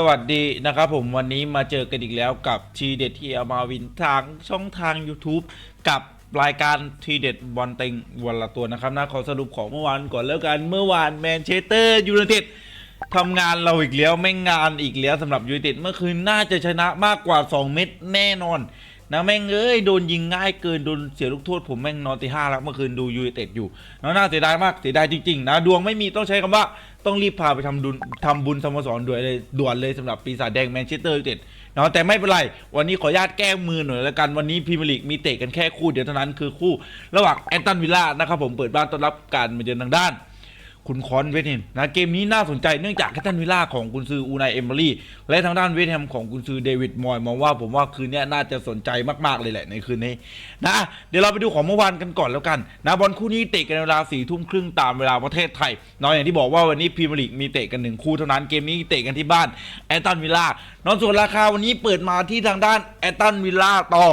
สวัสดีนะครับผมวันนี้มาเจอกันอีกแล้วกับทีเด็ดที่เอามาวินทางช่องทาง YouTube กับรายการทีเด็ดบอลเต็งวันละตัวนะครับนะขอสรุปของเมื่อวานก่อนแล้วกันเมื่อวานแมนเชสเตอร์ยูไนเต็ดทำงานเราอีกแล้วไม่งานอีกแล้วสำหรับยูไนเต็ดเมื่อคืนน่าจะชนะมากกว่า 2 เม็ดแน่นอน นะแม่งเอ้ยโดนยิงง่ายเกินโดนเสียลูกโทษผมแม่งนอนตีห้าแล้วเมื่อคืนดูยูไนเต็ดอยู่เนาะน่าเสียดายมากเสียดายจริงๆนะดวงไม่มีต้องใช้คำว่าต้องรีบพาไปทำดุลทำบุญสโมสรด่วนเลยด่วนเลยสำหรับปีศาจแดงแมนเชสเตอร์ยูไนเต็ดเนาะแต่ไม่เป็นไรวันนี้ขออนุญาตแก้มือหน่อยแล้วกันวันนี้พรีเมียร์ลีกมีเตะกันแค่คู่เดียวเท่านั้นคือคู่ ระหว่างแอนตันวิลล่านะครับผมเปิดบ้านต้อนรับการมาเยือนทางด้าน คุณคอนเวสต์แฮมนะเกมนี้น่าสนใจเนื่องจากแคทตันวิลล่าของกุนซืออูนายเอมเบอรี่และทางด้านเวสต์แฮมของกุนซือเดวิดมอยมองว่าผมว่าคืนนี้น่าจะสนใจมากๆเลยแหละในคืนนี้นะเดี๋ยวเราไปดูของเมื่อวานกันก่อนแล้วกันนะบอลคู่นี้เตะกันเวลาสี่ทุ่มครึ่งตามเวลาประเทศไทยน้อยอย่างที่บอกว่าวันนี้พรีเมียร์ลีกมีเตะกันหนึ่งคู่เท่านั้นเกมนี้เตะกันที่บ้านแอนตันวิลล่านอนส่วนราคาวันนี้เปิดมาที่ทางด้านแอนตันวิลล่าต่อ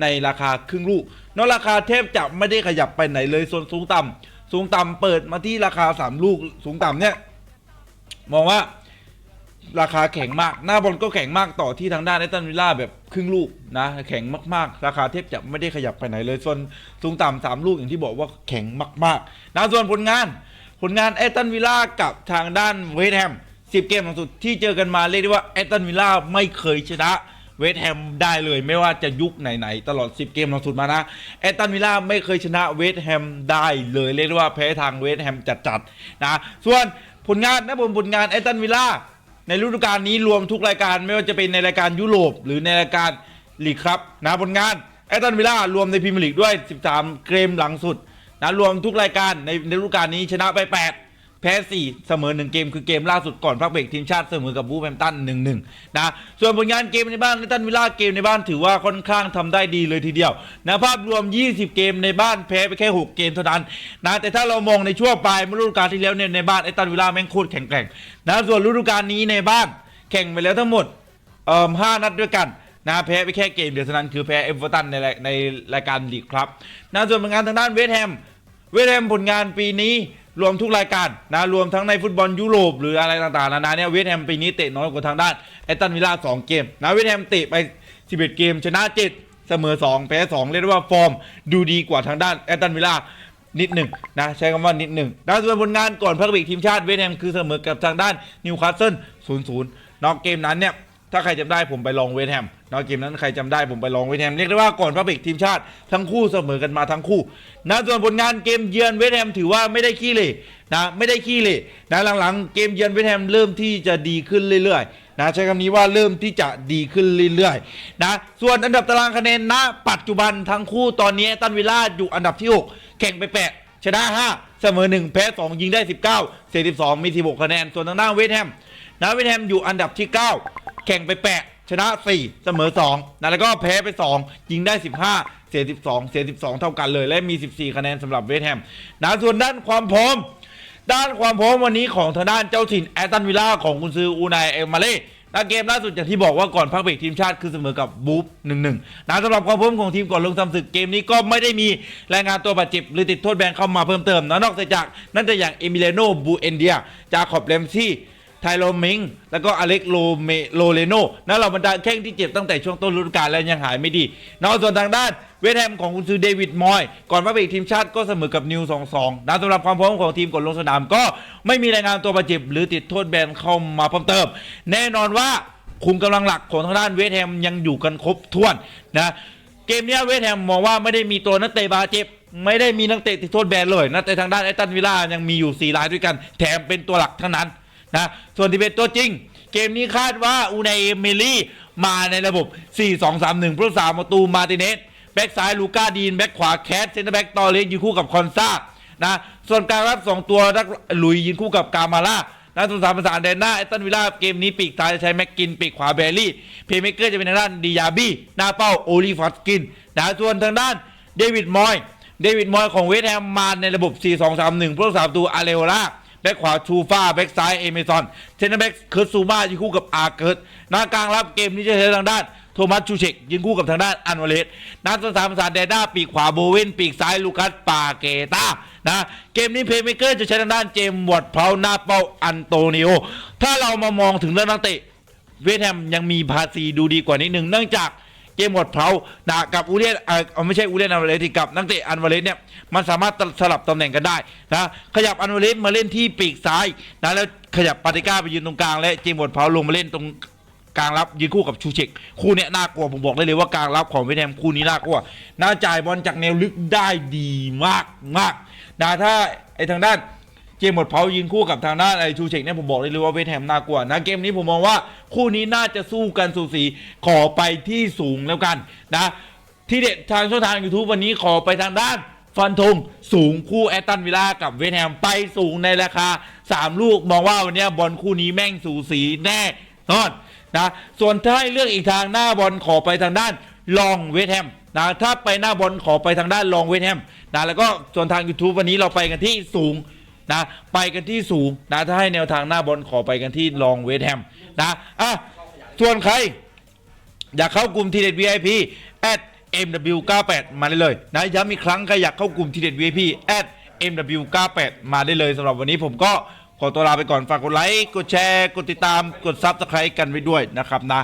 ในราคาครึ่งลูกนอกราคาแทบจะไม่ได้ขยับไปไหนเลยส่วนสูงต่ำ สูงต่ำเปิดมาที่ราคา 3 ลูกสูงต่ำเนี่ย มองว่าราคาแข็งมาก หน้าบอลก็แข็งมากต่อที่ทางด้านไอตันวิลล่าแบบครึ่งลูกนะแข็งมากๆ ราคาแทบจะไม่ได้ขยับไปไหนเลย ส่วนสูงต่ำสามลูกอย่างที่บอกว่าแข็งมากๆนะส่วนผลงาน ผลงานไอตันวิลล่ากับทางด้านเวสต์แฮมสิบเกมหลังสุดที่เจอกันมาเรียกได้ว่าไอตันวิลล่าไม่เคยชนะ เวสต์แฮมได้เลยไม่ว่าจะยุคไหนๆตลอด 10 เกมหลังสุดมานะแอตตันวิลล่าไม่เคยชนะเวสต์แฮมได้เลยเรียกได้ว่าแพ้ทางเวสต์แฮมจัดๆนะส่วนผลงานนะผมผลงานแอตตันวิลล่าในฤดูกาลนี้รวมทุกรายการไม่ว่าจะเป็นในรายการยุโรป หรือในรายการลีกครับนะผลงานแอตตันวิลล่ารวมในพรีเมียร์ลีกด้วย 13 เกมหลังสุดนะรวมทุกรายการในในฤดูกาลนี้ชนะไป 8 พ้4เสมอ1เกมคือเกมล่าสุดก่อนพักเบรกทีมชาติเสมอกับบูแฮมตัน1-1นะส่วนผลงานเกมในบ้านในตันวิลล่าเกมในบ้านถือว่าค่อนข้างทำได้ดีเลยทีเดียวนะภาพรวม 20 เกมในบ้านแพ้ไปแค่ 6 เกมเท่านั้นนะแต่ถ้าเรามองในช่วงปลายฤดูกาลที่แล้วเนี่ยในบ้านไอ้ตันวิลล่าแม่งโคตรแข็งแกร่งนะส่วนฤดูกาลนี้ในบ้านแข่งไปแล้วทั้งหมดเอ่อห้านัดด้วยกันนะแพ้ไปแค่เกมเดียวเท่านั้นคือแพ้เอเวอร์ตันในรายในรายการลีกครับนะส่วนผลงานทางด้านเวสต์แฮมเวสต์แฮมผลงานปีนี้ รวมทุกรายการนะรวมทั้งในฟุตบอลยุโรปหรืออะไรต่างๆนานาเนี่ยเวสแฮมปีนี้เตะน้อยกว่าทางด้านแอตตันวิลล่า2เกมนะเวสแฮมเตะไป 11 เกม ชนะ 7 เสมอ 2 แพ้ 2 เรียกได้ว่าฟอร์มดูดีกว่าทางด้านแอตตันวิลล่านิดหนึ่งนะใช้คำว่านิดหนึ่งด้านส่วนผลงานก่อนพักเบรกทีมชาติเวสต์แฮมคือเสมอกับทางด้านนิวคาสเซิล 0-0นอกเกมนั้นเนี่ย ถ้าใครจำได้ผมไปลองเวสแฮมนอกเกมนั้นใครจำได้ผมไปลองเวสแฮมเรียกได้ว่าก่อนพักเบรกทีมชาติทั้งคู่เสมอกันมาทั้งคู่นะส่วนผลงานเกมเยือนเวสแฮมถือว่าไม่ได้ขี้เหร่นะไม่ได้ขี้เหร่นะหลังๆ เกมเยือนเวสแฮมเริ่มที่จะดีขึ้นเรื่อยๆนะใช้คำนี้ว่าเริ่มที่จะดีขึ้นเรื่อยๆนะส่วนอันดับตารางคะแนนณปัจจุบันทั้งคู่ตอนนี้ตันวิลล่าอยู่อันดับที่6แข่งไปแปดชนะ5เสมอ1แพ้2ยิงได้ 19เสีย12มี16คะแนนส่วนทางด้านเวสแฮม นะเวสต์แฮมอยู่อันดับที่ 9 แข่งไป8ชนะ 4 เสมอ2นะแล้วก็แพ้ไป 2 ยิงได้ 15 เสีย 12 เสีย 12 เท่ากันเลย และมี 14 คะแนนสำหรับเวสต์แฮมนะส่วนด้านความพร้อม ด้านความพร้อมวันนี้ของทางด้านเจ้าถิ่นแอตตันวิลล่าของกุนซืออูนายเอลมาเล่นะเกมล่าสุดอย่างที่บอกว่าก่อนพักเบรกทีมชาติคือเสมอกับบูฟหนึ่งหนึ่งนะสำหรับความพร้อมของทีมก่อนลงทำศึกเกมนี้ก็ไม่ได้มีรายงานตัวบาดเจ็บ หรือติดโทษแบนเข้ามาเพิ่มเติมนะนอกจากนั่นจะอย่างเอมิเลโนบูเอนเดียจาขอบเลมซี่ ไทโรมิง แล้วก็อเล็กโลเมโลเลโนนั่นเราบรรดาแข้งที่เจ็บตั้งแต่ช่วงต้นฤดูกาลแล้วยังหายไม่ดีนอกส่วนทางด้านเวสต์แฮมของคุณซือเดวิดมอย ก่อนมาเป็นทีมชาติก็เสมอกับนิวสองสองนะสำหรับความพร้อมของทีมก่อนลงสนามก็ไม่มีรายงานตัวบาดเจ็บ หรือติดโทษแบนเข้ามาเพิ่มเติม แน่นอนว่าคุมกำลังหลักของทางด้านเวสต์แฮมยังอยู่กันครบถ้วนนะเกมนี้เวสต์แฮมมองว่าไม่ได้มีตัวนักเตะบาดเจ็บไม่ได้มีนักเตะติดโทษแบนเลยนะแต่ทางด้านไอตันวิลล่ายังมีอยู่ 4 รายด้วยกัน แถมเป็นตัวหลักทั้งนั้น นะส่วนที่เป็นตัวจริง เกมนี้คาดว่าอูไนเอมิลี่มาในระบบ 4-2-3-1ผู้รักษาประตูมาติเนสแบ็กซ้ายลูก้าดีน แบ็กขวาแคทเซนเตอร์แบ็กตอเลสยืนคู่กับคอนซานะส่วนการรับ 2 ตัวนักลุยยืนคู่กับกามาล่านะส่วนสามประสานแดนหน้าไอตันวิลล่าเกมนี้ปีกซ้ายจะใช้แม็กกินปีกขวาเบลลี่ เพย์เมเกอร์จะเป็นทางด้านดิยาบี้หน้าเป้าโอลิฟัสกินนะส่วนทางด้านเดวิดมอยเดวิดมอยของเวสต์แฮมมาในระบบ 4-2-3-1ผู้รักษาประตูอาเรโอลา บ็คขวาชูฟ้าแบ็คซ้ายเอเมซอนเซนเตอร์แบ็กเคิร์ตซูมายืนคู่กับอาเกิร์ตหน้ากลางรับเกมนี้จะใช้ทางด้านโทมัสชูเชกยืนคู่กับทางด้านอันวาเลสนัดสสามสานแดด้าปีกขวาโบเวนปีกซ้ายลูคัสปาเกตานะเกมนี้เพย์เมเกอร์จะใช้ทางด้านเจมส์วอร์ดเพลาหน้าเป้าอันโตนิโอถ้าเรามามองถึงเรื่องนักเตะเวสต์แฮมยังมีภาษีดูดีกว่านิดหนึ่งเนื่องจาก เกมหมดเพลานะกับอูเลียนเออไม่ใช่อูเลียนอันวาเลสกับนักเตะอันวาเลสเนี่ยมันสามารถสลับตำแหน่งกันได้นะขยับอันวาเลสมาเล่นที่ปีกซ้ายนะแล้วขยับปาติก้าไปยืนตรงกลางและเจมหมดเพลาลงมาเล่นตรงกลางรับยืนคู่กับชูเชกคู่เนี้ยน่ากลัวผมบอกได้เลยว่ากลางรับของเวทแฮมคู่นี้น่ากลัวน่าจ่ายบอลจากแนวลึกได้ดีมากมากนะถ้าไอทางด้าน เจมส์หมดเผายืนคู่กับทางด้านไอ้ชูเชกเนี่ยผมบอกเลยว่าเวทแฮมน่ากลัวนะเกมนี้ผมมองว่าคู่นี้น่าจะสู้กันสูสีขอไปที่สูงแล้วกันนะ ที่เด็ดทางช่องทาง YouTube วันนี้ขอไปทางด้านฟันธงสูงคู่แอตตันวิลล่ากับเวทแฮมไปสูงในราคา 3 ลูกมองว่าวันนี้บอลคู่นี้แม่งสูสีแน่นอนนะส่วนถ้าให้เลือกอีกทางหน้าบอลขอไปทางด้านลองเวทแฮมนะถ้าไปหน้าบอลขอไปทางด้านลองเวทแฮมนะแล้วก็ส่วนทาง YouTube วันนี้เราไปกันที่สูง นะไปกันที่สูงนะถ้าให้แนวทางหน้าบอลขอไปกันที่ลองเวทแฮมนะอะส่วนใคร อยากเข้ากลุ่มทีเด็ด VIP at MW98 มาได้เลยนะย้ำอีกครั้งใครอยากเข้ากลุ่มทีเด็ด VIP at MW98 มาได้เลยสำหรับวันนี้ผมก็ขอตัวลาไปก่อนฝากกดไลค์กดแชร์ กดติดตามกดซับสไครต์กันไว้ด้วยนะครับนะ